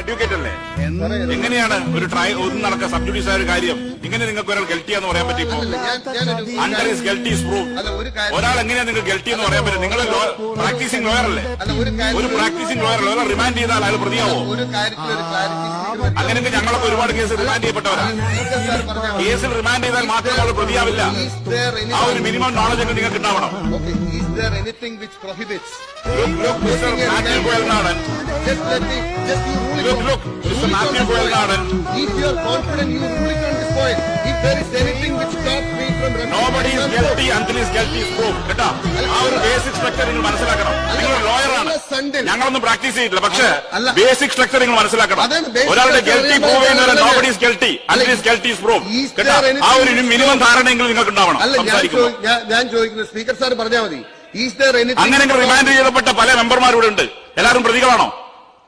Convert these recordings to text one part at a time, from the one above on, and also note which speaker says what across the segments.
Speaker 1: Advocate അല്ലേ? എങ്ങനെയാണ് ഒരു ട്രൈ ഒന്നും നടക്ക സബ് ജുഡീസ് ഒരു കാര്യം? ഇങ്ങനെ നിങ്ങൾക്ക് ഒരാൾ ഗൽട്ടി എന്ന് പറയാൻ പറ്റും അണ്ടർ ഇസ് ഇസ് പ്രൂവ് ഒരാൾ എങ്ങനെയാ നിങ്ങൾ ഗൾട്ടി എന്ന് പറയാൻ പറ്റും? നിങ്ങൾ പ്രാക്ടീസിംഗ് ലോയർ അല്ലേ?
Speaker 2: ഒരു
Speaker 1: പ്രാക്ടീസിംഗ് ലോയർ ഒരാൾ റിമാൻഡ് ചെയ്താൽ അയാൾ പ്രതിയാവോ? അങ്ങനെയൊക്കെ ഞങ്ങളൊക്കെ ഒരുപാട് കേസ് റിമാൻഡ് ചെയ്യപ്പെട്ടവരാണ് കേസിൽ റിമാൻഡ് ചെയ്താൽ മാത്രമേ അയാൾ പ്രതിയാവില്ല. ആ ഒരു മിനിമം നോളജ് ഒക്കെ നിങ്ങൾക്ക് ഉണ്ടാവണം?
Speaker 2: Is there anything which prohibits?
Speaker 1: Look, look, Mr. Matthew Goyalnadan.
Speaker 2: Just let me just you rule it
Speaker 1: Look, look, Mr. Matthew
Speaker 2: on this point.
Speaker 1: Goyalnadan.
Speaker 2: If you are confident, you rule it on this point. If there is anything which stops me from
Speaker 1: nobody is guilty uncle is guilty is prove കേട്ടോ ആ ഒരു basic structure നിങ്ങൾ മനസ്സിലാക്കണം. നിങ്ങൾ ലോയറാണ് ഞങ്ങളൊന്നും practice ചെയ്തിട്ടില്ല. പക്ഷേ basic structure നിങ്ങൾ മനസ്സിലാക്കണം. ഒരാളുടെ
Speaker 2: ഞാൻ
Speaker 1: പ്രൂവ് ചെയ്യുന്നവരെ. നോബഡി ഈസ് ഗൽട്ടി അല്ലെങ്കിൽ പ്രൂവ് കേട്ടാ ആ ഒരു മിനിമം ധാരണയെങ്കിലും നിങ്ങൾക്ക് ഉണ്ടാവണം
Speaker 2: ഞാൻ ചോദിക്കുന്നത് സ്പീക്കർ സാർ പറഞ്ഞാൽ മതി.
Speaker 1: അങ്ങനെ റിമാൻഡ് ചെയ്യപ്പെട്ട പല മെമ്പർമാരും ഇവിടെ ഉണ്ട്. എല്ലാവരും പ്രതികളാണോ?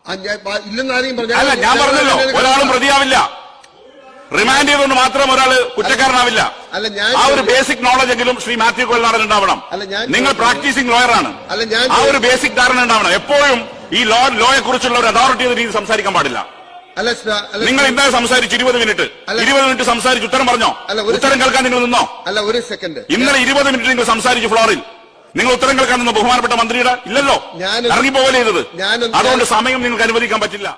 Speaker 2: ഇല്ലെന്ന് ആരെയും പറഞ്ഞു
Speaker 1: അല്ല ഞാൻ പറഞ്ഞല്ലോ ഒരാളും പ്രതിയാവില്ല. റിമാൻഡ് ചെയ്തുകൊണ്ട് മാത്രം ഒരാൾ കുറ്റക്കാരനാവില്ല.
Speaker 2: അല്ല, ഞാൻ-
Speaker 1: ആ ഒരു ബേസിക് നോളജ് എങ്കിലും ശ്രീ മാത്യു കൊല്ലാടൻ ഉണ്ടാവണം.
Speaker 2: അല്ല, ഞാൻ-
Speaker 1: നിങ്ങൾ പ്രാക്ടീസിംഗ് ലോയറാണ്
Speaker 2: അല്ല, ഞാൻ-
Speaker 1: ആ ഒരു ബേസിക് ധാരണ ഉണ്ടാവണം. എപ്പോഴും ഈ ലോ ലോയെ കുറിച്ചുള്ള ഒരു അതോറിറ്റി എന്ന രീതിയിൽ സംസാരിക്കാൻ പാടില്ല. നിങ്ങൾ ഇന്നലെ സംസാരിച്ചു ഇരുപത് മിനിറ്റ്. ഇരുപത് മിനിറ്റ് സംസാരിച്ച് ഉത്തരം പറഞ്ഞോ? ഉത്തരം കേൾക്കാൻ നിങ്ങൾ നിന്നോ?
Speaker 2: അല്ല ഒരു സെക്കൻഡ്
Speaker 1: ഇന്നലെ ഇരുപത് മിനിറ്റ് നിങ്ങൾ സംസാരിച്ചു ഫ്ലോറിൽ. നിങ്ങൾ ഉത്തരം കേൾക്കാൻ ബഹുമാനപ്പെട്ട മന്ത്രിയുടെ ഇല്ലല്ലോ?
Speaker 2: ഞാനൊന്ന്
Speaker 1: ഇറങ്ങിപ്പോകല്ലേ ചെയ്തത് അതുകൊണ്ട് സമയം നിങ്ങൾക്ക് അനുവദിക്കാൻ പറ്റില്ല.